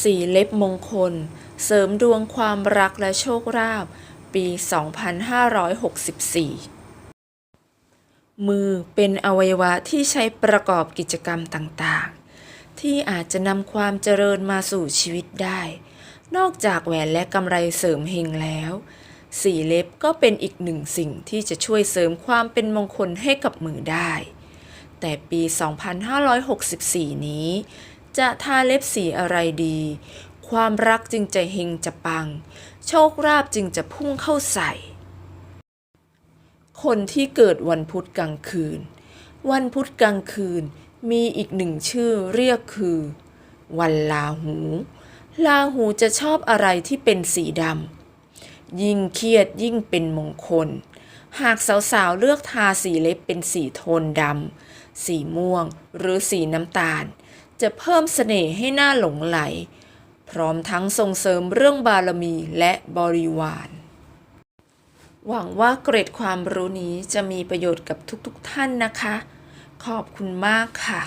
สีเล็บมงคล เสริมดวงความรักและโชคลาภปี 2564 มือเป็นอวัยวะที่ใช้ประกอบกิจกรรมต่างๆ ที่อาจจะนำความเจริญมาสู่ชีวิตได้ นอกจากแหวนและกำไรเสริมเฮงแล้ว สีเล็บก็เป็นอีกหนึ่งสิ่งที่จะช่วยเสริมความเป็นมงคลให้กับมือได้ แต่ปี 2564 นี้ จะทาเล็บสีอะไรดี ความรักจึงจะเฮงจะปัง โชคลาภจึงจะพุ่งเข้าใส่ คนที่เกิดวันพุธกลางคืน วันพุธกลางคืนมีอีกหนึ่งชื่อเรียกคือ วันลาหู ลาหูจะชอบอะไรที่เป็นสีดำยิ่งเครียดยิ่งเป็นมงคล หากสาวๆเลือกทาสีเล็บเป็นสีโทนดำสีม่วงหรือสีน้ำตาล จะเพิ่มเสน่ห์ให้หน้าหลงไหล พร้อมทั้งส่งเสริมเรื่องบารมีและบริวาร หวังว่าเกร็ดความรู้นี้จะมีประโยชน์กับทุกๆท่านนะคะ ขอบคุณมากค่ะ